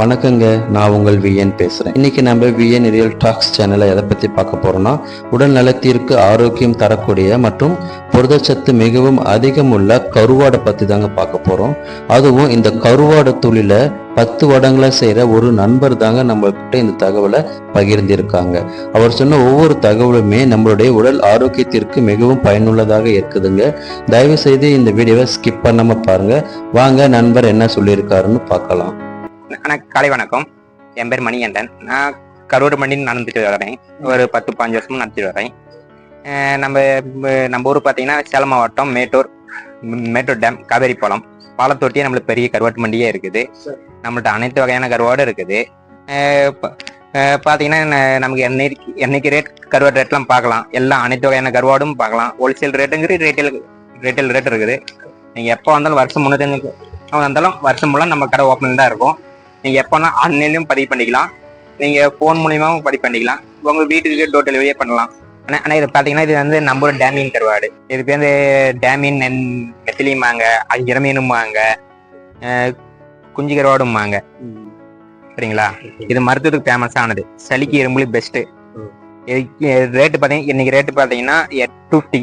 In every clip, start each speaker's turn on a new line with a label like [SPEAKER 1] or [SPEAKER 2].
[SPEAKER 1] வணக்கங்க நான் உங்கள் விஎன் பேசுகிறேன் இன்னைக்கு நம்ம விஎன் ரியல் டாக்ஸ் சேனலை எதை பற்றி பார்க்க போறோம்னா உடல் நலத்திற்கு ஆரோக்கியம் தரக்கூடிய மற்றும் புரதச்சத்து மிகவும் அதிகம் உள்ள கருவாடை பற்றி தாங்க பார்க்க போகிறோம் அதுவும் இந்த கருவாடை தொழில பத்து வருடங்களா செய்கிற ஒரு நண்பர் தாங்க நம்மக்கிட்ட இந்த தகவலை பகிர்ந்திருக்காங்க. அவர் சொன்ன ஒவ்வொரு தகவலுமே நம்மளுடைய உடல் ஆரோக்கியத்திற்கு மிகவும் பயனுள்ளதாக இருக்குதுங்க. தயவு செய்து இந்த வீடியோவை ஸ்கிப் பண்ணாமல் பாருங்க. வாங்க நண்பர் என்ன சொல்லியிருக்காருன்னு பார்க்கலாம்.
[SPEAKER 2] ஆனால் காலை வணக்கம். என் பேர் மணிகண்டன். நான் கரூர் மண்ணில் நடந்துட்டு வரேன். ஒரு பத்து பாஞ்சு வருஷமா நடத்திட்டு வரேன். நம்ம நம்ம ஊர் பார்த்தீங்கன்னா சேலம் மாவட்டம் மேட்டூர் மேட்டூர் டேம் காவேரி பாலம். பாலத்தொட்டியே நம்மளுக்கு பெரிய கருவாட்டு மண்டியே இருக்குது. நம்மள்ட்ட அனைத்து வகையான கருவாடும் இருக்குது. பார்த்தீங்கன்னா நமக்கு என்னைக்கு என்னைக்கு ரேட் கருவாடு ரேட்லாம் பார்க்கலாம். எல்லாம் அனைத்து வகையான கருவாடும் பார்க்கலாம். ஹோல்சேல் ரேட்டுங்கிற ரீட்டைல் ரீட்டைல் ரேட் இருக்குது. நீங்கள் எப்போ வந்தாலும் வருஷம் முன்னூற்றி வந்தாலும் வருஷம் ஃபுல்லாக நம்ம கடை ஓப்பனில் தான் இருக்கும். நீங்க எப்போனா ஆன்லைன்லயும் பதிவு பண்ணிக்கலாம். நீங்க ஃபோன் மூலியமாவும் பதிவு பண்ணிக்கலாம். உங்க வீட்டுக்கு டோர் டெலிவரியே பண்ணலாம். ஆனா ஆனா இது பாத்தீங்கன்னா இது வந்து நம்ம டேமின் கருவாடு இது பேர் வந்து டேமின் நெத்திலியுமாங்க அஞ்சர மீனுமாங்க அஹ் குஞ்சு கருவாடுமாங்க சரிங்களா? இது மருத்துவத்துக்கு ஃபேமஸ் ஆனது. சளிக்கு எறும்புலி பெஸ்ட் ரேட்டு பாத்தீங்கன்னா இன்னைக்கு ரேட்டு பாத்தீங்கன்னா டூ ஃபிஃப்டி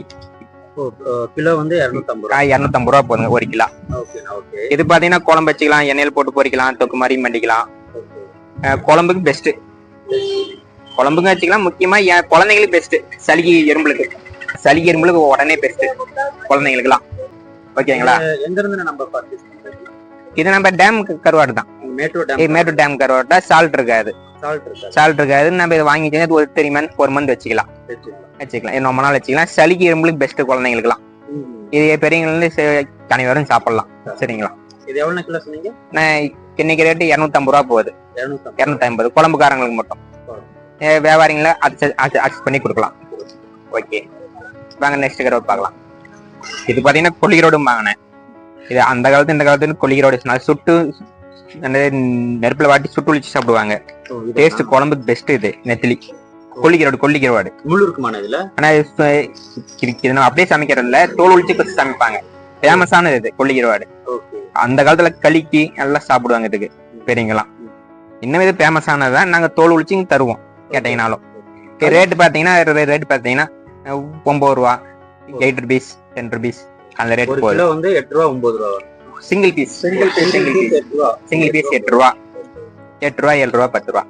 [SPEAKER 3] கிலோ வந்து இரநூத்தம்பது ரூபா.
[SPEAKER 2] இரநூத்தம்பது ரூபா போதுங்க ஒரு கிலோ.
[SPEAKER 3] ஓகே
[SPEAKER 2] இது பாத்தீங்கன்னா குழம்பு வச்சுக்கலாம் எண்ணெயில் போட்டு பொரிக்கலாம் தொக்கு மாதிரி பண்ணிக்கலாம் குழம்புக்கு பெஸ்ட் குழம்புங்க வச்சுக்கலாம் முக்கியமா என் குழந்தைங்களுக்கு பெஸ்ட் சளிக்கு எறும்புகளுக்கு சளிக்கு எறும்புகளுக்கு உடனே பெஸ்ட் குழந்தைங்களுக்குலாம் ஓகேங்களா?
[SPEAKER 3] எங்க இருந்து நம்ம பர்ச்சேஸ்
[SPEAKER 2] இது நம்ம டேம் கருவாடு தான்.
[SPEAKER 3] மேட்டூர் டேம்
[SPEAKER 2] மேட்டூர் டேம் கருவாடு சால்ட் இருக்காது.
[SPEAKER 3] சால்ட் இருக்கா
[SPEAKER 2] சால்ட் இருக்காது. நம்ம இதை வாங்கி ஒரு த்ரீ மந்த் ஃபோர் மந்த் வச்சுக்கலாம். வச்சுக்கலாம். ரொம்ப நாள் வச்சுக்கலாம். சளிக்கு எறும்புகளுக்கு பெஸ்ட் குழந்தைங்களுக்குலாம் இது பெரியவங்க அனைவரும் சாப்பிடலாம். சரிங்களா?
[SPEAKER 3] இது எவ்வளவு கிலோ சொன்னீங்க?
[SPEAKER 2] நான் இன்னைக்கு ரேட்டு இரநூத்தம்பது ரூபா போகுது. இரநூத்தி ஐம்பது குழம்புக்காரங்களுக்கு மட்டும். அஹ் வியாபாரிங்கள அட்ஜஸ்ட் பண்ணி கொடுக்கலாம். ஓகே. வாங்க நெக்ஸ்ட் கருவாடு பார்க்கலாம். இது பார்த்தீங்கன்னா கொல்லிரோடும் வாங்கினேன். இது அந்த காலத்து இந்த காலத்துல நான் சுட்டு நெருப்புல வாட்டி சுட்டு ஒழிச்சு சாப்பிடுவாங்க. டேஸ்ட் குழம்புக்கு பெஸ்ட் இது நெத்திலி. கொல்லிக்கரோடு
[SPEAKER 3] முள்ளு இருக்குமான இதுல
[SPEAKER 2] ஆனா இது இது இது நம்ம அப்படியே சமைக்கிறதுல தோல் ஒழிச்சு வச்சு சமைப்பாங்க. ஃபேமஸானது இது கொல்லிக்கரோடு
[SPEAKER 3] ஓகே.
[SPEAKER 2] அந்த காலத்துல களிக்கு எல்லாம் சாப்பிடுவாங்க இதுக்கு பெரியங்களாம் இன்னும் இது ஃபேமஸ் ஆனதுதான் நாங்க தோல் உளிச்சு தருவோம் கேட்டீங்கனாலும். ரேட் பாத்தீங்கன்னா ரேட் பாத்தீங்கன்னா ஒன்பது ரூபா எயிட் ருபீஸ் டென் ருபீஸ் அந்த ரேட் போகுது.
[SPEAKER 3] வந்து எட்டு ரூபா ஒன்பது ரூபா வரும்.
[SPEAKER 2] Single piece single piece single piece எட்டு ரூபா. எட்டு ரூபா ஏழு ரூபா பத்து ரூபா.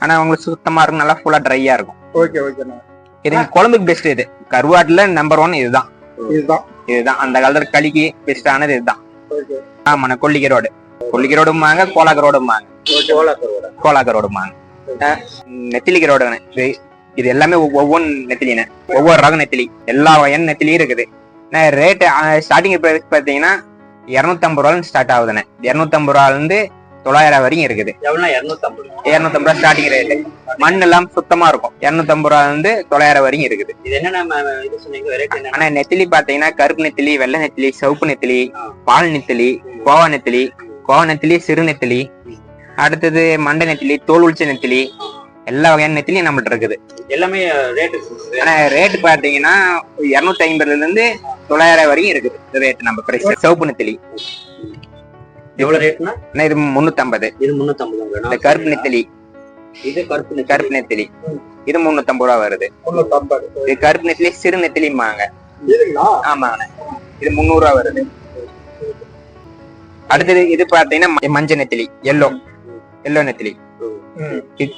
[SPEAKER 2] ஆனா உங்களுக்கு சுத்தமா இருக்கும் நல்லா ஃபுல்லா ட்ரையா இருக்கும்.
[SPEAKER 3] ஓகே ஓகேண்ணா
[SPEAKER 2] இது குழம்புக்கு பெஸ்ட் இது. கருவாட்டுல நம்பர் ஒன் இதுதான்.
[SPEAKER 3] இதுதான்.
[SPEAKER 2] இதுதான். அந்த காலத்துல களிக்கு பெஸ்ட் ஆனது இதுதான். ஆமாண்ணா கொல்லிக்கரோடு கொல்லிக்கரோடுமாங்க கோலாக்கரோடுமாங்க கோலாக்கரோடுமாங்க நெத்திலி கரோடுங்க இது இது எல்லாமே ஒவ்- ஒவ்வொரு நெத்திலின்னு ஒவ்வொரு ரக நெத்திலி. எல்லா வகையான நெத்திலியும் இருக்குது. ரேட்டு ஸ்டார்டிங் ப்ரைஸ் பார்த்தீங்கன்னா இரநூத்தம்பது ரூபாய் ஸ்டார்ட் ஆகுதுண்ணே இரநூத்தம்பது ரூபால இருந்து தொள்ளாயிரம் வரைக்கும் இருக்குது.
[SPEAKER 3] எவ்வளோ இரநூத்தம்பது
[SPEAKER 2] இரநூத்தம்பது ரூபா ஸ்டார்டிங் ரேட்டு மண் எல்லாம் சுத்தமா இருக்கும். இரநூத்தம்பது ரூபால இருந்து தொள்ளாயிரம் வரைக்கும் இருக்குது.
[SPEAKER 3] இது என்னென்ன ம- இது சொன்னீங்க வெரைட்டி என்ன
[SPEAKER 2] ஆனா நெத்திலி பாத்தீங்கன்னா கருப்பு நெத்திலி வெள்ளை நெத்திலி சிவப்பு நெத்திலி. பால் நெத்திலி கோவா நெத்திலி கோவா நெத்திலி சிறு நெத்திலி. அடுத்தது மண்டை நெத்திலி தோல் உளிச்ச நெத்திலி. எல்லா வகையான நெத்திலியும் நம்மள்ட்ட இருக்குது.
[SPEAKER 3] எல்லாமே ரேட்டு
[SPEAKER 2] ஆனா ரேட் பாத்தீங்கன்னா இருநூத்தி ஐம்பதுல இருந்து தொள்ளாயிரம் வரைக்கும் இருக்குது. ரேட் நம்ம பிரைஸ் சிவப்பு நெத்திலி.
[SPEAKER 3] எவ்வளவு ரேட்னா
[SPEAKER 2] இது முன்னூத்தி
[SPEAKER 3] இது முன்னூத்தம்பது
[SPEAKER 2] இந்த கருப்பு நெத்திலி.
[SPEAKER 3] இது கருப்பு
[SPEAKER 2] கருப்பு நெத்திலி. இது முன்னூத்தி ஐம்பது ரூபா வருது.
[SPEAKER 3] முன்னூத்தம்பது.
[SPEAKER 2] இது கருப்பு நெத்திலி சிறு நெத்திலிம்பாங்க. ஆமாங்க இது முந்நூறு ரூபா வருது. அடுத்தது இது பாத்தீங்கன்னா மஞ்சள் நெத்திலி எல்லோ எல்லோ நெத்திலி. இது-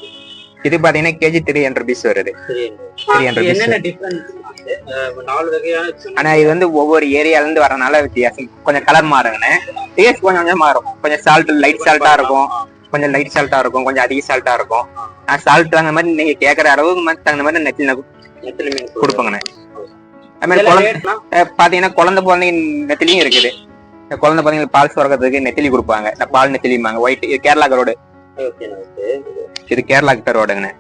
[SPEAKER 2] பாத்தீங்கன்னா கேஜி த்ரீ ஹண்ட்ரட் பீஸ் வருது. Three hundred.
[SPEAKER 3] நாலு வகையான.
[SPEAKER 2] ஆனா இது வந்து ஒவ்வொரு ஏரியால இருந்து வரனால வித்தியாசம். கொஞ்சம் கலர் மாறுங்கண்ணே. டேஸ்ட் கொஞ்சம் கொஞ்சம் மாறும். கொஞ்சம் சால்ட் லைட் சால்ட்டா இருக்கும். கொஞ்சம் லைட் சால்ட்டா இருக்கும். கொஞ்சம் அதிக சால்ட்டா இருக்கும். நான் சால்ட் தகுந்த மாதிரி நீங்க கேக்குற அளவுக்கு மாதிரி தகுந்த மாதிரி நெத்திலி
[SPEAKER 3] நெத்திலி மீன்
[SPEAKER 2] கொடுப்போங்கண்ணே. அது மாதிரி குழந்தை பாத்தீங்கன்னா குழந்தை குழந்தைங்க நெத்திலியும் இருக்குது. குழந்தை குழந்தைங்களுக்கு பால் சுரக்கிறதுக்கு நெத்திலி கொடுப்பாங்க. பால் நெத்திலிம்பாங்க. ஒயிட் இது கேரளா கரோடு
[SPEAKER 3] ஓகே.
[SPEAKER 2] இது கேரளா கரோடுங்கண்ணே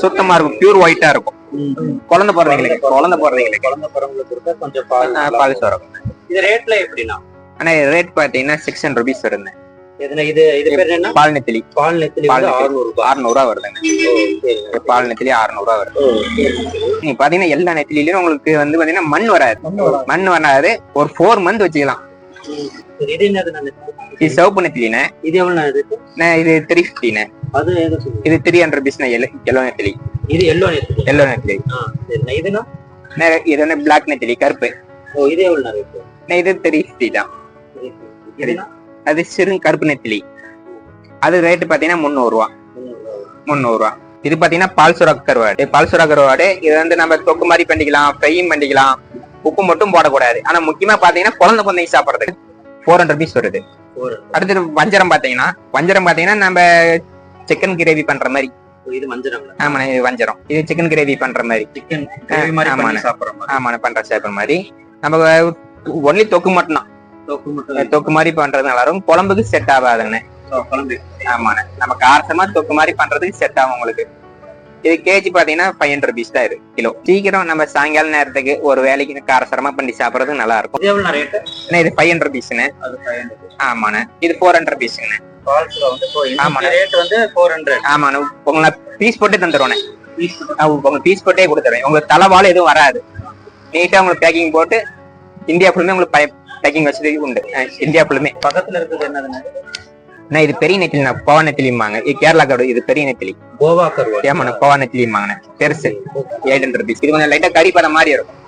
[SPEAKER 2] சுத்தமா இருக்கும். பியூர் ஒயிட்டா இருக்கும். குழந்தை பிறந்தவங்களுக்கு குழந்தை பிறந்தவங்களுக்கு.
[SPEAKER 3] குழந்தை கொடுத்தா கொஞ்சம் பால்
[SPEAKER 2] அஹ் பால் சுரக்கும்
[SPEAKER 3] இது ரேட்ல எப்படின்னா
[SPEAKER 2] ஆனா ரேட் பாத்தீங்கன்னா சிக்ஸ் ஹண்ட்ரட் ருபீஸ் வருதுங்க.
[SPEAKER 3] எதுனா இது இது பேர் என்ன
[SPEAKER 2] பால் நெத்திலி.
[SPEAKER 3] பால் நெத்திலி
[SPEAKER 2] அறுநூறுவா வருதுங்க. பால் நெத்திலி அறுநூறுவா வருது. நீங்க பாத்தீங்கன்னா எல்லா நெத்திலியும் உங்களுக்கு வந்து பாத்தீங்கன்னா மண் வராது. மண் வராது. ஒரு ஃபோர் மந்த் வச்சுக்கலாம்.
[SPEAKER 3] இது என்னது
[SPEAKER 2] இது
[SPEAKER 3] இது இருக்கு?
[SPEAKER 2] நான் இது த்ரீ ஃபிஃப்டிண்ணே
[SPEAKER 3] அது எது சொல்லுங்க
[SPEAKER 2] இது த்ரீ ஹண்ட்ரட் பீஸ்ண்ணே எல்லோ எல்லோ நெத்திலி
[SPEAKER 3] இது எல்லோ நேத்து
[SPEAKER 2] எல்லோ நெத்திலி
[SPEAKER 3] ஆ சரி இதுனா
[SPEAKER 2] அண்ணே, இது வந்து பிளாக் நெத்திலி கருப்பு.
[SPEAKER 3] ஓ இது
[SPEAKER 2] அண்ணே, இது த்ரீ ஃபிஃப்டி தான்.
[SPEAKER 3] இதுனா
[SPEAKER 2] அது சிறு கருப்பு நெத்திலி அது ரேட்டு பார்த்தீங்கன்னா முந்நூறுரூவா முந்நூறுரூவா இது பார்த்தீங்கன்னா பால் சுரா கருவாடு. பால் சுரா கருவாடு. இது வந்து நம்ம தொக்கு மாதிரி பண்ணிக்கலாம் ஃப்ரையும் பண்ணிக்கலாம். உப்பு மட்டும் போடக்கூடாது. ஆனா முக்கியமா பாத்தீங்கன்னா குழந்தை குழந்தைங்க சாப்பிடுறதுக்கு. ஃபோர் ஹண்ட்ரட் பீஸ் வருது. அடுத்தது வஞ்சரம் பாத்தீங்கன்னா வஞ்சரம் பாத்தீங்கன்னா நம்ம சிக்கன் கிரேவி பண்ற மாதிரி.
[SPEAKER 3] இது மஞ்சள்
[SPEAKER 2] ஆமாண்ணே இது வஞ்சரம். இது சிக்கன் கிரேவி பண்ற மாதிரி.
[SPEAKER 3] சிக்கன்
[SPEAKER 2] ஆமாண்ணே.
[SPEAKER 3] பண்ணி சாப்பிடுற மாதிரி.
[SPEAKER 2] பண்ற நம்ம ஒன்லி தொக்கு மட்டும் தான்
[SPEAKER 3] தொக்கு
[SPEAKER 2] மாதிரி பண்றது நல்லா இருக்கும் குழம்புக்கு செட் ஆகாதுங்கண்ணே. ஆமாண்ணே. நம்ம காரசமா தொக்கு மாதிரி பண்றதுக்கு செட் ஆகும் உங்களுக்கு. இது கேஜி பாத்தீங்கன்னா ஃபைவ் ஹண்ட்ரட் பீஸ் தான் இருக்கு கிலோ. சீக்கிரம் நம்ம சாயங்கால நேரத்துக்கு ஒரு வேலைக்கு காரசரமா பண்ணி சாப்பிடுறது நல்லா இருக்கும்.
[SPEAKER 3] இது
[SPEAKER 2] ஃபைவ் ஹண்ட்ரட்
[SPEAKER 3] ஹண்ட்ரட்
[SPEAKER 2] ஆமாண்ணே. இது ஃபோர் ஹண்ட்ரட் உங்களை பீஸ் போட்டு தந்துடுவோண்ணே பீஸ் போட்டே? கொடுத்துருவேன் உங்களுக்கு தலைவாழ எதுவும் வராது. நீட்டா உங்களுக்கு பேக்கிங் போட்டு இந்தியா ஃபுல்லுமே உங்களுக்கு பேக்கிங் வசதி உண்டு. இந்தியா ஃபுல்லுமே
[SPEAKER 3] பக்கத்துல இருக்குது என்னதுன்னு
[SPEAKER 2] அண்ணா இது பெரிய நெத்திலி நான் பவா நெத்திலிம்பாங்க இது கேரளா காடு இது பெரிய நெத்திலி.
[SPEAKER 3] கோவா கருவாடு
[SPEAKER 2] ஏமாண்ணே பவா நெத்திலிம்பாங்கண்ணே பெருசு. எயிட் ஹண்ட்ரட் பீஸ் இது கொஞ்சம் லைட்டா கறிப்பதம் மாதிரி இருக்கும்.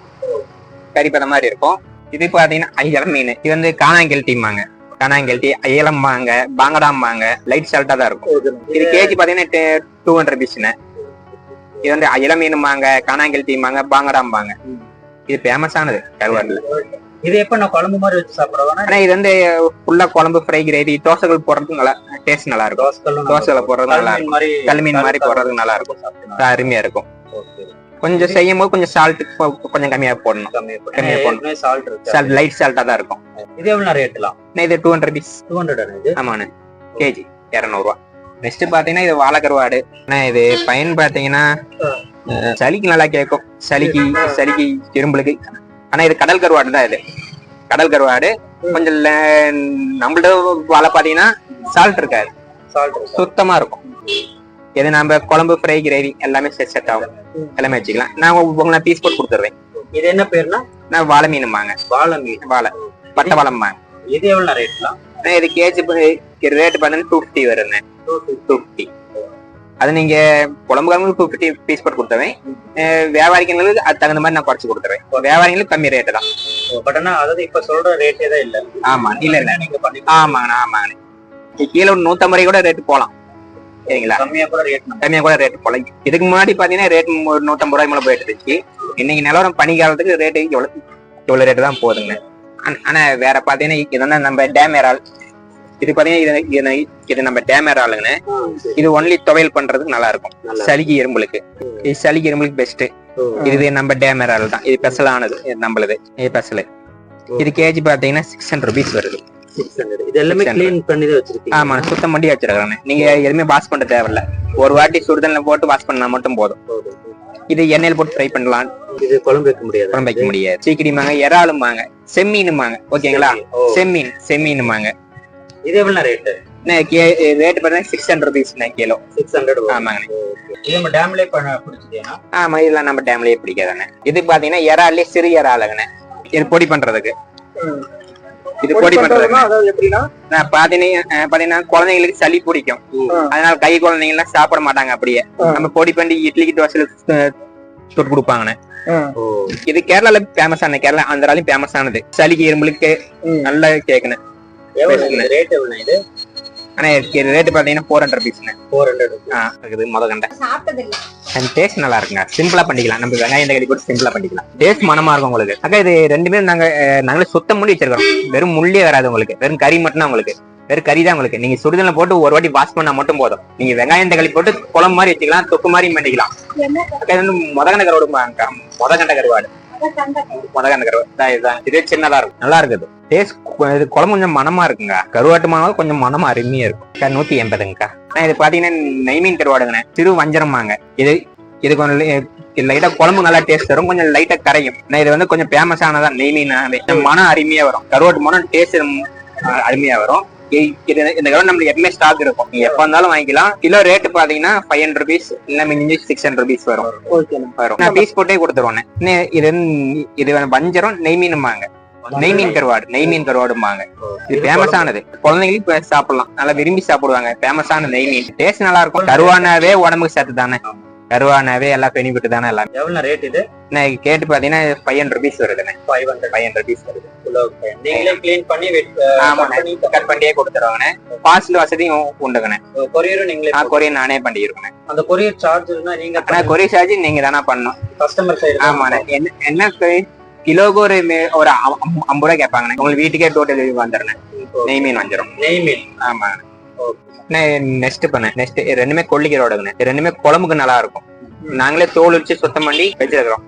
[SPEAKER 2] கறிப்பதம் மாதிரி இருக்கும். இது பாத்தீங்கன்னா ஐயரம் மீன். இது வந்து காணாங்கெல்ட்டிம்பாங்க காணாங்கெல்ட்டி ஐயலம்பாங்க பாங்கடாம்பாங்க லைட் சால்ட்டா தான் இருக்கும். இது கேஜி பாத்தீங்கன்னா டூ ஹண்ட்ரட் பீஸ்ண்ணே இது வந்து அயல மீனும்பாங்க காணாங்கெல்ட்டிம்பாங்க பாங்கடாம்பாங்க இது ஃபேமஸ் ஆனது கருவாடுல.
[SPEAKER 3] இது எப்ப நான் குழம்பு மாதிரி வச்சு சாப்பிடுவேன்னா
[SPEAKER 2] ஆனா இது வந்து ஃபுல்லா குழம்பு ஃப்ரை கிரேவி தோசைகள் போடுறதுக்கு நல்லா டேஸ்ட் நல்லா இருக்கும் தோசைல போடுறது நல்லா இருக்கும். கல்மீன் மாதிரி போடுறதுக்கு நல்லா இருக்கும். அருமையா இருக்கும். கொஞ்சம் செய்யும் போது கொஞ்சம் சால்ட் கொஞ்சம் கம்மியா போடணும்.
[SPEAKER 3] கம்மியா
[SPEAKER 2] போடணும்.
[SPEAKER 3] இருக்கு.
[SPEAKER 2] சால்ட் லைட் சால்ட்டா தான் இருக்கும்.
[SPEAKER 3] இது எவ்வளவு ரேட்லாம்
[SPEAKER 2] இது two hundred piece
[SPEAKER 3] two hundred
[SPEAKER 2] ஆமாண்ணே கேஜி இரநூறுவா. நெக்ஸ்ட் பாத்தீங்கன்னா இது வாழைக்கருவாடு. ஆனா இது பயன் பாத்தீங்கன்னா சளிக்கு நல்லா கேட்கும். சளிக்கு சளிக்கு. இரும்பலுக்கு ஆனா இது கடல் கருவாடு தான் இது. கடல் கருவாடு கொஞ்சம் நம்மள்ட்ட வாழை பாத்தீங்கன்னா சால்ட் இருக்காது.
[SPEAKER 3] சால்ட்
[SPEAKER 2] சுத்தமா இருக்கும். இது நம்ம குழம்பு ஃப்ரை கிரேவி எல்லாமே செட் செட் ஆகும். எல்லாமே வச்சுக்கலாம். நான் உங்களை பீஸ் போட்டு கொடுத்துருவேன்
[SPEAKER 3] இது என்ன பேருனா
[SPEAKER 2] நான் வாழை மீனுமாங்க
[SPEAKER 3] வாழை மீன்.
[SPEAKER 2] வாழை. பட்டை வாழைம்பாங்க
[SPEAKER 3] இது எவ்வளவு ரேட்லாம்
[SPEAKER 2] இது கேஜி ரேட் பார்த்தீங்கன்னா டூ ஃபிஃப்டி வருங்க டூ ஃபிஃப்டி அது நீங்க குழம்பு குழம்பு டூ ஃபிஃப்டி பீஸ் போட்டு கொடுத்துருவேன் வியாபாரிகளுக்கு அது தகுந்த மாதிரி நான் குறைச்சு கொடுத்துருவேன் வியாபாரிகளுக்கு கம்மி ரேட்டு தான்.
[SPEAKER 3] பட் ஆனா அதாவது இப்ப சொல்ற ரேட்டே தான் இல்ல?
[SPEAKER 2] ஆமா இல்ல இல்ல.
[SPEAKER 3] நீங்க பண்ணி
[SPEAKER 2] ஆமாங்கண்ணா ஆமாங்கண்ணே கீழே ஒரு நூத்தம்பது ரூபாய் கூட ரேட்டு போலாம். சரிங்களா?
[SPEAKER 3] கம்மியா கூட ரேட்
[SPEAKER 2] கம்மியா கூட ரேட் போலாம். இதுக்கு முன்னாடி பாத்தீங்கன்னா ரேட் ஒரு நூத்தம்பது ரூபாய் மேல போயிட்டு இருந்துச்சு. இன்னைக்கு நிலவரம் பனி காலத்துக்கு ரேட்டு எவ்வளவு இவ்வளவு ரேட்டு தான் போகுதுங்க. ஆனா- வேற பாத்தீங்கன்னா நம்ம டேமேரால் இது பாத்தீங்கன்னா இது- இது நம்ம டேமேராலுங்கண்ணே இது ஒன்லி துவையல் பண்றதுக்கு நல்லா இருக்கும். சளிக்கு இரும்பலுக்கு இது சளிக்கு இரும்பலுக்கு பெஸ்ட் இது நம்ம டேமேரால் தான். இது இது நம்மளுது. இது ஸ்பெஷல் இது கேஜி பாத்தீங்கன்னா சிக்ஸ் ஹண்ட்ரட் ருபீஸ் வருது.
[SPEAKER 3] இது எல்லாமே
[SPEAKER 2] 600.
[SPEAKER 3] க்ளீன் பண்ணி வச்சிருக்கீங்க.
[SPEAKER 2] ஆமா சுத்தம் பண்ணி வச்சிருக்காங்க நீங்க எதுவுமே வாஷ் பண்ண தேவையில்ல. ஒரு வாட்டி சுடுதண்ணில போட்டு வாஷ் பண்ணா மட்டும் போதும். இது எண்ணெயில் போட்டு ஃப்ரை பண்ணலாம்.
[SPEAKER 3] இது குழம்பு வைக்க முடியாது.
[SPEAKER 2] குழம்பு வைக்க முடியாது. சீக்கிரமாங்க இறாலுமாங்க செம்மீனுமாங்க ஓகேங்களா? செம்மீன். செம்மீனுமாங்க
[SPEAKER 3] இது எவ்வளவு ரேட்
[SPEAKER 2] ரேட் பார்த்தீங்கன்னா six hundred rupees kilo
[SPEAKER 3] six hundred
[SPEAKER 2] ஆமாங்க.
[SPEAKER 3] இது நம்ம டேம்லயே பண்ண பிடிச்சிட்டீங்கன்னா
[SPEAKER 2] ஆமா இதெல்லாம் நம்ம டேம்லயே பிடிக்காதானே. இது பாத்தீங்கன்னா இறாலே சிறு இறாலுங்கண்ணே இது பொடி பண்றதுக்கு. இது பொடி பண்றதுக்கு. நான் பாத்தீங்கன்னா குழந்தைங்களுக்கு சளி பிடிக்கும். அதனால கை குழந்தைங்க எல்லாம் சாப்பிட மாட்டாங்க அப்படியே. நம்ம பொடி பண்ணி இட்லிக்கு அஹ், சுட்டு கொடுப்பாங்கண்ணே. இது கேரளால ஃபேமஸ் ஆன கேரளா ஆந்திராலையும் ஃபேமஸ் ஆனது. சளிக்கு இரும்பலுக்கு நல்லா கேக்குன்னு
[SPEAKER 3] ரேட் இது?
[SPEAKER 2] ஆனா ரேட் பாத்தீங்கன்னா ஃபோர் ஹண்ட்ரட் பீஸ்ண்ணே
[SPEAKER 3] ஃபோர் ஹண்ட்ரட்
[SPEAKER 2] இருக்குது முத கண்டை.
[SPEAKER 4] சாப்பிட்டதில்ல.
[SPEAKER 2] அண்ட் டேஸ்ட் நல்லா இருக்குங்க. சிம்பிளா பண்ணிக்கலாம். நம்ம வெங்காயம் தக்காளி போட்டு சிம்பிளா பண்ணிக்கலாம். டேஸ்ட் மனமா இருக்கும் உங்களுக்கு. அக்கா இது ரெண்டுமே நாங்க நாங்களே சுத்தம் பண்ணி வச்சிருக்கோம் வெறும் முள்ளே வராது உங்களுக்கு. வெறும் கறி மட்டும் தான் உங்களுக்கு. வெறும் கறி தான் உங்களுக்கு. நீங்க சுடுதல்ல போட்டு ஒரு வாட்டி வாஷ் பண்ணா மட்டும் போதும். நீங்க வெங்காயம் தக்காளி போட்டு குழம்பு மாதிரி வச்சுக்கலாம் தொக்கு மாதிரி பண்ணிக்கலாம்.
[SPEAKER 4] என்ன?
[SPEAKER 2] அக்கா இது வந்து முதகண்ட கருவாடு
[SPEAKER 4] கண்டை
[SPEAKER 2] முதகண்ட கருவாடு. இதான் இதுதான் இதே சின்னதா இருக்கும். நல்லா இருக்குது. டேஸ்ட் இது குழம்பு கொஞ்சம் மனமா இருக்குங்க. கருவாட்டு மாவு கொஞ்சம் மனமா அருமையா இருக்கும். நூத்தி எண்பதுங்கக்கா. ஆனா இது பாத்தீங்கன்னா நெய்மீன் கருவாடுங்கண்ணே. சிறு வஞ்சரமாங்க இது இது கொஞ்சம் லைட்டா குழம்பு நல்லா டேஸ்ட் வரும் கொஞ்சம் லைட்டா கரையும். ஆனா இது வந்து கொஞ்சம் ஃபேமஸ் ஆனதான் நெய்மீனாவே மனம் அருமையா வரும். கருவாட்டு மனம் டேஸ்ட் அருமையா வரும். இந்த கருவாடு நம்மளுக்கு எப்பவுமே ஸ்டாக் இருக்கும். நீங்க எப்ப வந்தாலும் வாங்கிக்கலாம். கிலோ ரேட் பாத்தீங்கன்னா ஃபைவ் ஹண்ட்ரட் ருபீஸ் இல்ல மிஞ்சி சிக்ஸ் ஹண்ட்ரட் ருபீஸ் வரும்.
[SPEAKER 3] ஓகே
[SPEAKER 2] வரும். நான் பீஸ் போட்டே கொடுத்துருவோண்ணே இன்னும் இது இது வஞ்சரம் நெய்மீனுமாங்க நெய் மீன் கருவாடு நெய் மீன் கருவாடும்பாங்க. இது ஃபேமஸ் ஆனது. குழந்தைங்களுக்கு சாப்பிடலாம். நல்லா விரும்பி சாப்பிடுவாங்க. ஃபேமஸான நெய் மீன். டேஸ்ட் நல்லா இருக்கும். கருவானாவே உடம்புக்கு சேர்த்து தானே. கருவானாவே எல்லாம் பெனிஃபிட் தானே எல்லாம்.
[SPEAKER 3] எவ்வளவு ரேட் இது?
[SPEAKER 2] நான் கேட்டு பாத்தீங்கன்னா five hundred rupees வருதுண்ணே.
[SPEAKER 3] Five hundred
[SPEAKER 2] five hundred rupees வருது.
[SPEAKER 3] நீங்களே கிளீன் பண்ணி
[SPEAKER 2] ஆமாண்ணே. கட் பண்ணியே கொடுத்துருவாங்கண்ணே. பார்சல் வசதியும் உண்டுங்கண்ணே.
[SPEAKER 3] கொரியரும் நீங்களே
[SPEAKER 2] நான் கொரியர் நானே பண்ணிருக்கேன்
[SPEAKER 3] அந்த கொரியர் சார்ஜ்னா நீங்க
[SPEAKER 2] ஆனா கொரியர் சார்ஜ் நீங்க தானே பண்ணணும்.
[SPEAKER 3] கஸ்டமர் சைடு
[SPEAKER 2] ஆமாண்ணே. என்ன என்ன கிலோக்கு ஒரு ஒரு ஐம்பது ரூபாய் கேட்பாங்கண்ணே. உங்களுக்கு வீட்டுக்கே டோர் டெலிவரி வந்துடுறேன் நெய் மீன் வந்துடும்
[SPEAKER 3] நெய் மீன்.
[SPEAKER 2] ஆமா நெக்ஸ்ட் பண்ண. நெக்ஸ்ட் ரெண்டுமே கொல்லிக்கரோடுங்கண்ணே ரெண்டுமே குழம்புக்கு நல்லா இருக்கும் நாங்களே தோல் உரிச்சு சுத்தம் பண்ணி வச்சிருக்கிறோம்.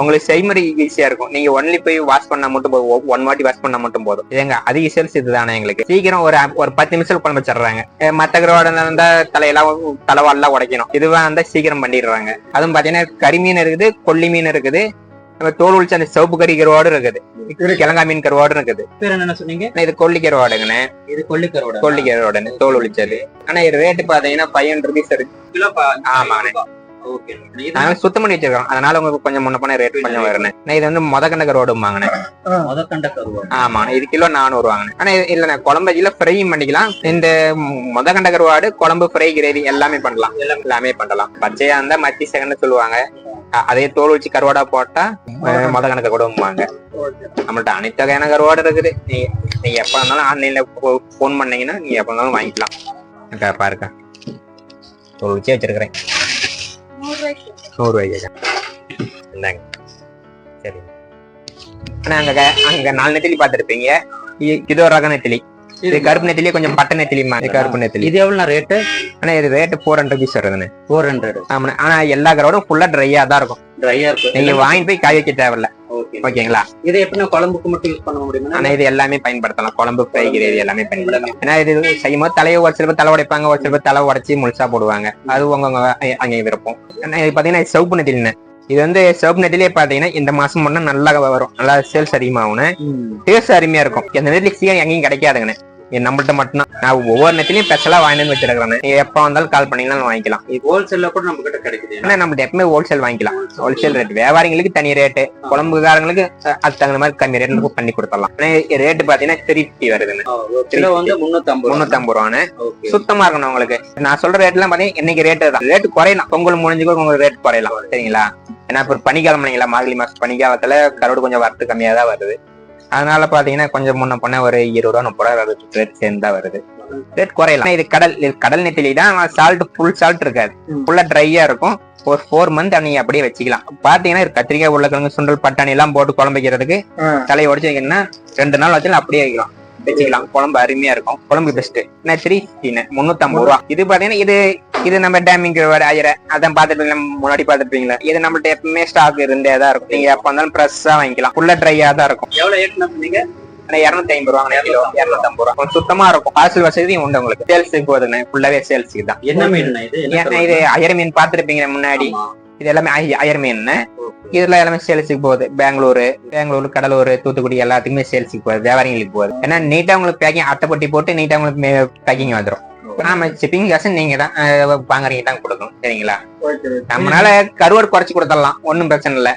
[SPEAKER 2] உங்களுக்கு செய்முறை ஈஸியா இருக்கும். நீங்க ஒன்லி போய் வாஷ் பண்ணா மட்டும் போதும். ஒன் வாட்டி வாஷ் பண்ணா மட்டும் போதும். எங்க அதிக சேல்ஸ் இதுதானே எங்களுக்கு. சீக்கிரம் ஒரு ஒரு பத்து நிமிஷம் குழம்பு வச்சிடுறாங்க. மத்த கருவாடு இருந்தா தலையெல்லாம் தலைவாடெல்லாம் உடைக்கணும். இதுவா இருந்தா சீக்கிரம் பண்ணிடுறாங்க. அதுவும் பாத்தீங்கன்னா கறி மீன் இருக்குது கொல்லி மீன் இருக்குது. நம்ம தோல் உரிச்ச அந்த சிவப்பு கறி கருவாடும் இருக்குது. கிழங்கா மீன் கருவாடும் இருக்குது.
[SPEAKER 3] பேர் என்ன சொன்னீங்க?
[SPEAKER 2] ஆனா இது கொல்லி கருவாடுங்கண்ணே
[SPEAKER 3] இது கொல்லிக்கரோட
[SPEAKER 2] கொல்லி கருவாடுன்னு தோல் உளிச்சது ஆனா இது ரேட்டு பாத்தீங்கன்னா ஃபைவ் ஹண்ட்ரட் ருபீஸ் இருக்கு. ஆமாண்ணே. சுத்தம் பண்ணி வச்சிருக்கோம். அதனால உங்களுக்கு கொஞ்சம் முன்ன பண்ண ரேட் கொஞ்சம் வருண்ணே நான் இது வந்து கருவாடு
[SPEAKER 3] முதக்கண்ட கருவாடு
[SPEAKER 2] ஆமா இது கிலோ நானூறு வாங்கினேன் ஆனா இல்லண்ணே குழம்பு வச்சில ஃப்ரையும் பண்ணிக்கலாம். இந்த மொத கண்ட கருவாடு குழம்பு ஃப்ரை கிரேவி எல்லாமே பண்ணலாம். எல்லாமே பண்ணலாம். பச்சையா இருந்தா மத்தி செகண்ட் சொல்லுவாங்க. அதே தோல் வச்சு கருவாடா போட்டா மொத கணக்க கருவாடுவாங்க நம்மள்ட்ட அனைத்து வகையான கருவாடு இருக்குது. நீங்க நீங்க எப்ப இருந்தாலும் ஆன்லைன்ல போன் பண்ணீங்கன்னா நீங்க எப்ப இருந்தாலும் வாங்கிக்கலாம். பாருங்க தோல் வச்சே வச்சிருக்கிறேன். நூறு ரூபாய்க்கு இந்தாங்க. சரி ஆனா அங்க அங்க நாலு நெத்திலி பார்த்திருப்பீங்க. இ- இது ஒரு ரக நெத்திலி. இது கருப்பு நெத்திலி கொஞ்சம் பட்டை நெத்திலிமா இது கருப்பு நெத்திலி.
[SPEAKER 3] இது எவ்வளவு ரேட்டு
[SPEAKER 2] ஆனா இது ரேட் ஃபோர் ஹண்ட்ரட் ருபீஸ் வருதுண்ணே
[SPEAKER 3] ஃபோர் ஹண்ட்ரட்
[SPEAKER 2] ஆமா ஆனா எல்லா கரோடும் ஃபுல்லா ட்ரையா தான் இருக்கும்.
[SPEAKER 3] ட்ரையா இருக்கு
[SPEAKER 2] நீங்க வாங்கி போய் காய வைக்க தேவையில்ல.
[SPEAKER 3] ஓகே
[SPEAKER 2] ஓகேங்களா?
[SPEAKER 3] இது எப்படின்னா குழம்புக்கு மட்டும் யூஸ் பண்ண முடியுமா
[SPEAKER 2] ஆனா இது எல்லாமே பயன்படுத்தலாம். குழம்பு ஃப்ரை கிரேவி எல்லாமே பயன்படுத்தலாம். ஏன்னா இது செய்யும் போது தலையை ஒரு சில பேர் தலை உடைப்பாங்க ஒரு சில பேர் தலை உடைச்சி முழுசா போடுவாங்க. அது உங்க அங்கே விருப்பம். இது பாத்தீங்கன்னா சிவப்பு நெத்திலின்னு இது வந்து சிவப்பு நெத்திலே பாத்தீங்கன்னா இந்த மாசம் மட்டும் நல்லா வரும். நல்லா சேல்ஸ் அதிகமாகும் டேஸ்ட் அருமையா இருக்கும். இந்த சீக்கிரம் எங்கேயும் கிடைக்காதுங்கண்ணே இது நம்மள்ட்ட மட்டும்தான். நான் ஒவ்வொரு நெத்திலையும் ஸ்பெஷலா வாங்கிட்டு வந்து வச்சிருக்கிறேன். நீங்க எப்ப வந்தாலும் கால் பண்ணீங்கன்னா வாங்கிக்கலாம்.
[SPEAKER 3] இது ஹோல்சேல்ல கூட நம்ம கிட்ட கிடைக்குது.
[SPEAKER 2] ஆனா நம்மள்ட்ட எப்பவுமே ஹோல்சேல் வாங்கிக்கலாம். ஹோல்சேல் ரேட் வியாபாரிங்களுக்கு தனி ரேட்டு குழம்புக்காரங்களுக்கு அதுக்கு தகுந்த மாதிரி கம்மி ரேட்ல பண்ணி கொடுத்துடலாம். ரேட்டு பாத்தீங்கன்னா த்ரீ ஃபிஃப்டி வருதுன்னு.
[SPEAKER 3] கிலோ வந்து
[SPEAKER 2] ரூபான்னு. சுத்தமா இருக்கணும் உங்களுக்கு. நான் சொல்ற ரேட் எல்லாம் பாத்தீங்கன்னா இன்னைக்கு ரேட்டு தான். ரேட் குறையலாம். பொங்கல் முடிஞ்சு கூட உங்களுக்கு ரேட் குறையலாம். சரிங்களா? ஏன்னா இப்ப பனிக்காலம் இல்லைங்களா? மார்கழி மாசம் பனிக்காலத்துல கரோடு கொஞ்சம் வரத்து கம்மியா தான் வருது. அதனால பாத்தீங்கன்னா கொஞ்சம் முன்ன பொண்ண ஒரு இருபது ரூபா முப்பது ரூபா ரேட் சேர்ந்து தான் வருது. ரேட் குறையலாம். இது கடல் இது கடல் நெத்திலி தான் சால்ட் ஃபுல் சால்ட் இருக்காது. ஃபுல்லா ட்ரையா இருக்கும். ஒரு ஃபோர் மந்த் நீங்க அப்படியே வச்சுக்கலாம். பாத்தீங்கன்னா கத்திரிக்காய் உருளைக்கிழங்கு சுண்டல் பட்டாணி எல்லாம் போட்டு குழம்பு வைக்கிறதுக்கு தலையை உடச்சு வைக்கணும்னா ரெண்டு நாள் வச்சு அப்படியே வைக்கலாம். வச்சுக்கலாம் குழம்பு அருமையா இருக்கும். குழம்பு பெஸ்ட் த்ரீ முன்னூத்தி ஐம்பது ரூபா. இது பாத்தீங்கன்னா இது இது நம்ம டேமிங் அயரை அதான் பாத்துட்டு முன்னாடி பாத்துருப்பீங்களா? இது நம்மள்ட்ட எப்பவுமே ஸ்டாக் இருந்தே தான் இருக்கும். நீங்க எப்ப வந்தாலும் ஃப்ரெஷ்ஷா வாங்கிக்கலாம். ஃபுல்லா ட்ரையா தான் இருக்கும்.
[SPEAKER 3] எவ்வளவு சொன்னீங்க
[SPEAKER 2] ஆனா இருநூத்தி ஐம்பது ரூபா கிலோ. இருநூத்தி ஐம்பது ரூபா சுத்தமா இருக்கும். பார்சல் வசதியும் உண்டு உங்களுக்கு. சேல்ஸுக்கு போகுதுண்ணே. ஃபுல்லாவே சேல்ஸுக்கு தான்.
[SPEAKER 3] என்ன மீன் இது? என்ன
[SPEAKER 2] இது அயர் மீன் பாத்துருப்பீங்க முன்னாடி. இது எல்லாமே அய- அயர் மீன்
[SPEAKER 3] Okay.
[SPEAKER 2] இதுல எல்லாமே சேல்ஸுக்கு போகுது. பெங்களூரு பெங்களூர் கடலூர் தூத்துக்குடி எல்லாத்துக்குமே சேல்ஸுக்கு போகுது. வியாபாரிகளுக்கு போகுது. ஏன்னா நீட்டா உங்களுக்கு பேக்கிங் அட்டைப்பட்டி போட்டு நீட்டா உங்களுக்கு பேக்கிங் வந்துடும் ஆமா ஷிப்பிங் காசு நீங்க தான் வாங்குறீங்க தான் கொடுக்கணும். சரிங்களா? நம்மளால கருவாடு குறைச்சு கொடுத்துடலாம். ஒன்றும் பிரச்சனை இல்ல.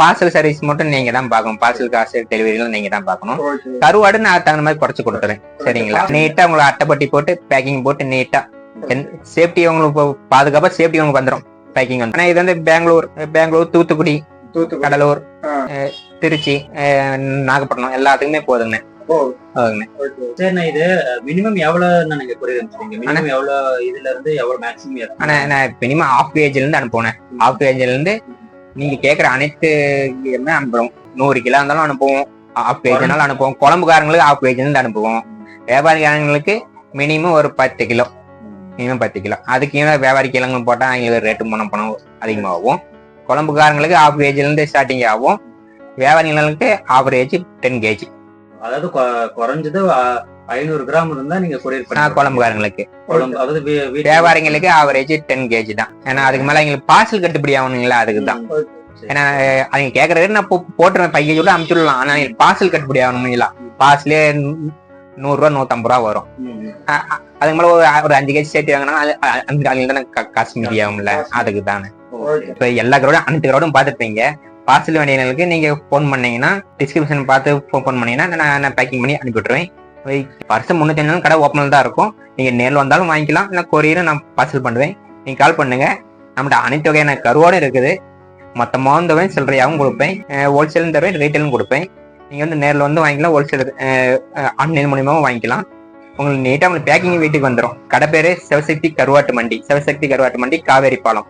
[SPEAKER 2] பார்சல் சர்வீஸ் மட்டும் நீங்க தான் பார்க்கணும். பார்சல் காசு டெலிவரிலாம் நீங்க தான் பார்க்கணும். கருவாடு நான் தகுந்த மாதிரி குறைச்சு கொடுத்துறேன். சரிங்களா? நீட்டா உங்களுக்கு அட்டைப்பட்டி போட்டு பேக்கிங் போட்டு நீட்டா சேஃப்டி உங்களுக்கு பாதுகாப்பா சேஃப்டி உங்களுக்கு வந்துடும் பேக்கிங் வந்து ஆனா இது வந்து பெங்களூர் பெங்களூர் தூத்துக்குடி கடலூர் அஹ், திருச்சி நாகப்பட்டினம் எல்லாத்துக்குமே போதுங்கண்ணே.
[SPEAKER 3] சரிண்ணா இது மினிமம் எவ்வளவு அனுப்புறீங்க மினிமம் எவ்வளவு இதுல இருந்து எவ்வளவு மேக்ஸிமம்
[SPEAKER 2] ஆனா நான் மினிமம் ஆஃப் பேஜ்ல இருந்து ஆஃப் பேஜ்ல இருந்து நீங்க கேக்குற அனைத்து அனுப்புறோம். நூறு கிலோ இருந்தாலும் அனுப்புவோம். ஆஃப் பேஜ்னாலும் அனுப்புவோம். குழம்புக்காரங்களுக்கு ஆஃப் பேஜ்ல இருந்து அனுப்புவோம். வியாபாரிக்காரங்களுக்கு மினிமம் ஒரு பத்து கிலோ. மினிமம் பத்து கிலோ அதுக்கு கீழே வியாபாரி கிழங்கு போட்டா அவங்களுக்கு ரேட்டு முன்ன பணம் அதிகமாகும். குழம்புக்காரங்களுக்கு ஆஃப் பேஜ்ல இருந்து ஸ்டார்டிங் ஆகும். வியாபாரிகளுக்கு ஆவரேஜ் டென் கேஜி
[SPEAKER 3] அதாவது குறைஞ்சது ஐநூறு கிராம் இருந்தா நீங்க
[SPEAKER 2] குழம்புக்காரங்களுக்கு.
[SPEAKER 3] குழம்பு
[SPEAKER 2] வியாபாரிங்களுக்கு ஆவரேஜ் டென் கேஜி தான். ஏன்னா அதுக்கு மேல எங்களுக்கு பார்சல் கட்டுப்படி ஆகணுங்களா அதுக்கு தான். ஏன்னா அவங்க கேக்குற ரேட் நான் போட்டுருவேன் பையன் சொல்ல அமுச்சுடலாம் ஆனா பார்சல் கட்டுப்படி ஆகணுங்களா. பார்சலே நூறுரூவா நூத்தம்பது ரூபா வரும் அதுக்கு மேல ஒரு ஒரு அஞ்சு கேஜி சேர்த்து வாங்கினா அது அ- அந்த தானே காசு மீதி ஆகும்ல அதுக்கு தானே இப்போ எல்லா கிரௌடும் அனைத்து கிரௌடும் பார்த்துருப்பீங்க பார்சல் வேண்டியவங்களுக்கு நீங்கள் ஃபோன் பண்ணீங்கன்னா டிஸ்கிரிப்ஷன் பார்த்து ஃபோன் பண்ணீங்கன்னா நான் நான் பேக்கிங் பண்ணி அனுப்பி விட்டுருவேன் வருஷம் முந்நூற்றி கடை ஓப்பனில் தான் இருக்கும் நீங்கள் நேரில் வந்தாலும் வாங்கிக்கலாம் இல்லை கொரியரும் நான் பார்சல் பண்ணுவேன் நீங்கள் கால் பண்ணுங்க நம்மகிட்ட அனைத்து வகையான கருவோடும் இருக்குது மொத்தமாகவும் தருவேன் சில்லறையாகவும் கொடுப்பேன் ஹோல்சேலும் தருவேன் ரீட்டைலும் கொடுப்பேன் நீங்கள் வந்து நேரில் வந்து வாங்கிக்கலாம் ஹோல்சேல் ஆன்லைன் மூலியமாகவும் வாங்கிக்கலாம். உங்களுக்கு நீட்டாக உங்களுக்கு பேக்கிங் வீட்டுக்கு வந்துடும் கடை பேர் சிவசக்தி கருவாட்டு மண்டி. சிவசக்தி கருவாட்டு மண்டி காவேரி பாலம்.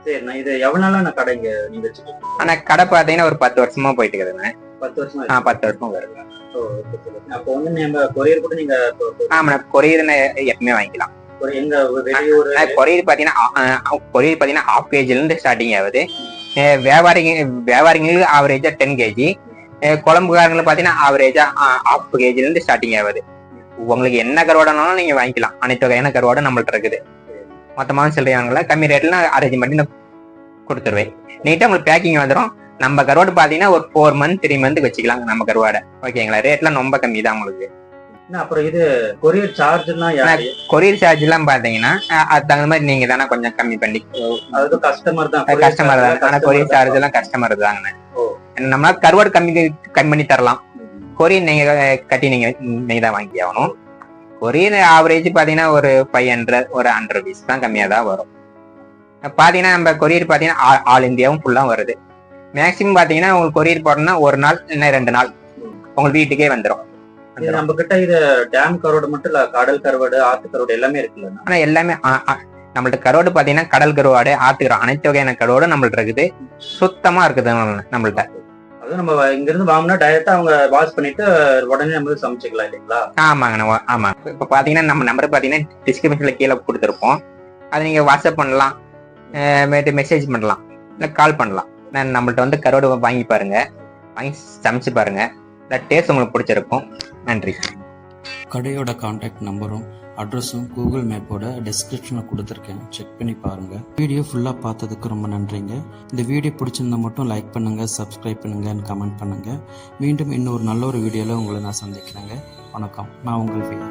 [SPEAKER 3] இது நான் கடை இங்க நீங்க வச்சுக்கோங்க
[SPEAKER 2] ஆனால் கடை பார்த்தீங்கன்னா ஒரு பத்து வருஷமா போயிட்டு இருக்குதுங்க
[SPEAKER 3] பத்து வருஷமா
[SPEAKER 2] ஆ. பத்து வருஷமா வருது.
[SPEAKER 3] அப்போ வந்து நம்ம கொரியர் கூட நீங்க
[SPEAKER 2] எப்பவுமே வாங்கிக்கலாம். கொரியர் பார்த்தீங்கன்னா கொரியர் பார்த்தீங்கன்னா ஹாஃப் கேஜிலேருந்து ஸ்டார்டிங் ஆகுது. வியாபாரிங்க வியாபாரிங்களுக்கு ஆவரேஜா டென் கேஜி குழம்புக்காரங்களுக்கு பார்த்தீங்கன்னா ஆவரேஜா ஹாஃப் கேஜிலேருந்து ஸ்டார்டிங் ஆகுது உங்களுக்கு என்ன கருவாடனாலும் நீங்க வாங்கிக்கலாம். அனைத்து வகையான கருவாடை நம்மள்ட்ட இருக்குது. மொத்தமாக சில்லறையாங்கள கம்மி ரேட்ல அரேஞ்ச் பண்ணி நான் கொடுத்துருவேன். நீட்டாக உங்களுக்கு பேக்கிங் வந்துடும் நம்ம கருவாடு பார்த்தீங்கன்னா ஒரு ஃபோர் மந்த் த்ரீ மந்த் வச்சுக்கலாங்க நம்ம கருவாடை. ஓகேங்களா ரேட்லாம் ரொம்ப கம்மி தான் உங்களுக்கு.
[SPEAKER 3] அப்புறம் இது கொரியர் சார்ஜ்லாம் யாரு?
[SPEAKER 2] கொரியர் சார்ஜ் எல்லாம் பார்த்தீங்கன்னா அஹ் அதுக்கு தகுந்த மாதிரி நீங்க தானே கொஞ்சம் கம்மி பண்ணி
[SPEAKER 3] கஸ்டமர் தான்.
[SPEAKER 2] கஸ்டமர் தான். ஆனா கொரியர். சார்ஜ் எல்லாம் கஸ்டமர் தாங்க
[SPEAKER 3] ஓ.
[SPEAKER 2] நம்மளால கருவாடு கம்மி கம்மி பண்ணி தரலாம்.
[SPEAKER 3] ம்.
[SPEAKER 2] கொரியர் நீங்க கட்டி நீங்க நீங்க தான் வாங்கி ஆகணும். கொரியர் ஆவரேஜ் பாத்தீங்கன்னா ஒரு ஃபைவ் ஹண்ட்ரட் ஒரு ஹண்ட்ரட் ருபீஸ் தான் கம்மியா தான் வரும். பாத்தீங்கன்னா நம்ம கொரியர் பாத்தீங்கன்னா ஆல்- இந்தியாவும் ஃபுல்லா வருது. மேக்ஸிமம் பாத்தீங்கன்னா உங்களுக்கு கொரியர் போடணும்னா ஒரு நாள் இல்லை ரெண்டு நாள் உங்களுக்கு வீட்டுக்கே வந்துடும்
[SPEAKER 3] நம்ம கிட்ட இது டேம் கருவாடு மட்டும் இல்ல கடல் கருவாடு ஆத்து கருவாடு எல்லாமே இருக்குல்ல
[SPEAKER 2] ஆனா எல்லாமே நம்மள்ட்ட கருவாடு பாத்தீங்கன்னா கடல் கருவாடு ஆத்துக்கிறோம் அனைத்து வகையான கருவாடும் நம்மள்ட்ட இருக்குது. சுத்தமா இருக்குது நம்மள்ட்ட.
[SPEAKER 3] அது நம்ம இங்க இருந்து வாங்கினா டைரக்டா அவங்க வாஷ் பண்ணிட்டு உடனே நம்ம சமைச்சுக்கலாம் இல்லைங்களா?
[SPEAKER 2] ஆமாங்க நம்ம ஆமா இப்போ பார்த்தீங்கன்னா நம்ம நம்பர் பார்த்தீங்கன்னா டிஸ்கிரிப்ஷன்ல கீழே கொடுத்துருப்போம். அதை நீங்க வாட்ஸ்அப் பண்ணலாம். மேட்டு மெசேஜ் பண்ணலாம். இல்லை கால் பண்ணலாம். நான் நம்மள்ட்ட வந்து கருவாடு வாங்கி பாருங்க. வாங்கி சமைச்சு பாருங்க. இந்த டேஸ்ட் உங்களுக்கு பிடிச்சிருக்கும். நன்றி.
[SPEAKER 4] கடையோட காண்டாக்ட் நம்பரும் அட்ரஸும் கூகுள் மேப்போட டெஸ்கிரிப்ஷனில் கொடுத்துருக்கேன். செக் பண்ணி பாருங்கள் வீடியோ ஃபுல்லாக பார்த்ததுக்கு ரொம்ப நன்றிங்க. இந்த வீடியோ பிடிச்சிருந்தா மட்டும் லைக் பண்ணுங்கள் சப்ஸ்கிரைப் பண்ணுங்கள் கமெண்ட் பண்ணுங்கள் மீண்டும் இன்னொரு நல்ல ஒரு வீடியோவில் உங்களை நான் சந்திக்கிறேங்க. வணக்கம். நான் உங்கள் வீடு